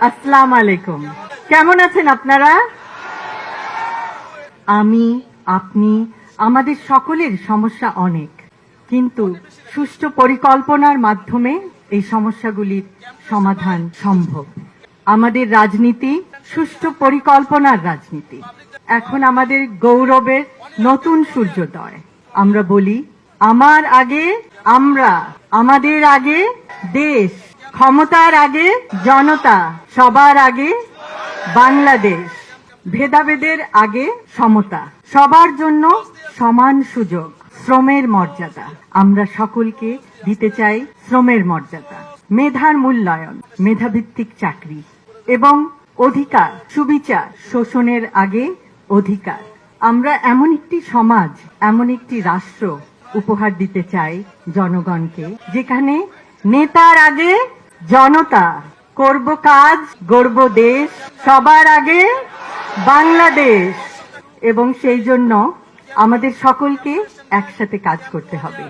আসসালাম আলাইকুম। কেমন আছেন আপনারা? আমি, আপনি, আমাদের সকলের সমস্যা অনেক। কিন্তু সুষ্ঠু পরিকল্পনার মাধ্যমে এই সমস্যাগুলির সমাধান সম্ভব। আমাদের রাজনীতি সুষ্ঠু পরিকল্পনার রাজনীতি। এখন আমাদের গৌরবের নতুন সূর্যোদয়। আমরা বলি, আমার আগে, আমরা, আমাদের আগে দেশ। ক্ষমতার আগে জনতা, সবার আগে বাংলাদেশ, ভেদাভেদের আগে সমতা। সবার জন্য সমান সুযোগ, শ্রমের মর্যাদা। আমরা সকলকে দিতে চাই শ্রমের মর্যাদা, মেধার মূল্যায়ন, মেধাভিত্তিক চাকরি এবং অধিকার, সুবিচার, শোষণের আগে অধিকার। আমরা এমন একটি সমাজ, এমন একটি রাষ্ট্র উপহার দিতে চাই জনগণকে, যেখানে নেতার আগে জনতা, করব কাজ, গড়ব দেশ, সবার আগে বাংলাদেশ। এবং সেই জন্য আমাদের সকলকে একসাথে কাজ করতে হবে।